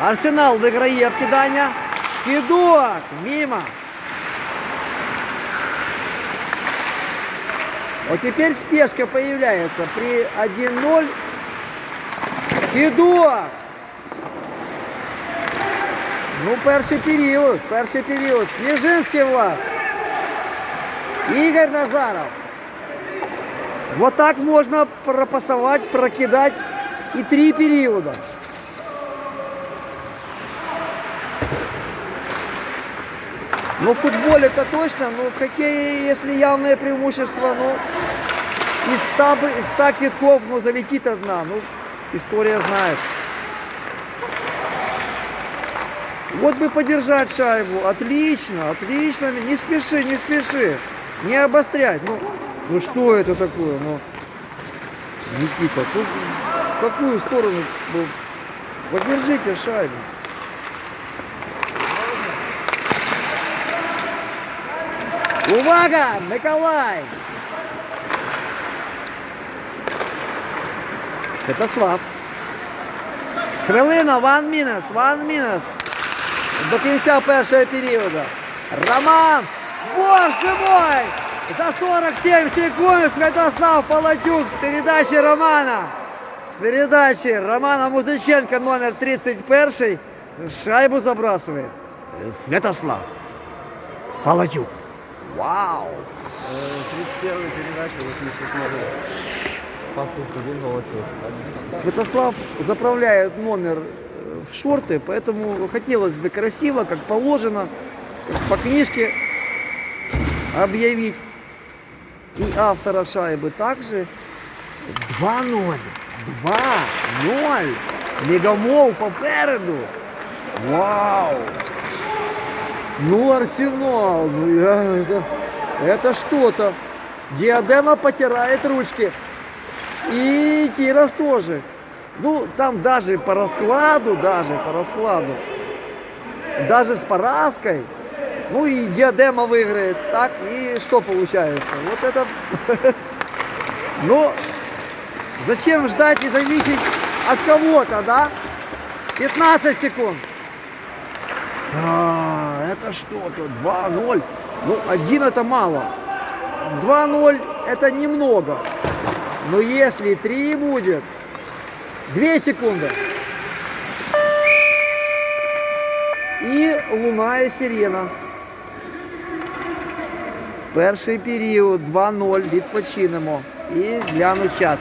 Арсенал виграє вкидання. Кидок. Мимо. Вот теперь спешка появляется при 1-0. Кидок. Ну, перший період, перший період. Сніжинський Влад. Ігор Назаров. Вот так можно пропасовать, прокидать и три периода. Ну, в футболе это точно, но в хоккее, если явное преимущество, ну, из 100, бы- из 100 китков, ну, залетит одна, ну, история знает. Вот бы подержать шайбу, отлично, отлично, не спеши, не спеши, не обострять, ну, ну что это такое, ну, Никита, тут в какую сторону, ну, подержите шайбу. Увага, Миколай! Святослав. Хвилина, one minutes, one minutes. До кінця першого періоду. Роман! Боже мой! За 47 секунд Святослав Палатюк з передачі Романа. З передачі Романа Музиченка номер 31 шайбу забрасує. Святослав Палатюк. Вау! 31 передача, 88 Пастус один голосует. Святослав заправляет номер э, в шорты, поэтому хотелось бы красиво, как положено, как по книжке объявить. И автора шайбы также 2-0. 2-0. Мегамол попереду. Вау! Ну, Арсенал, ну это, это что-то. Диадема потирает ручки. И Тирас тоже. Ну, там даже по раскладу, даже по раскладу, даже с поразкой, ну и Диадема выиграет, так и что получается? Вот это... Ну, зачем ждать и зависеть от кого-то, да? 15 секунд. Да, это что-то, 2-0. Ну, один это мало. 2-0 это немного. Но если 3 будет, 2 секунды. І лунає сирена. Перший період 2-0. Відпочинемо. І гляну чат.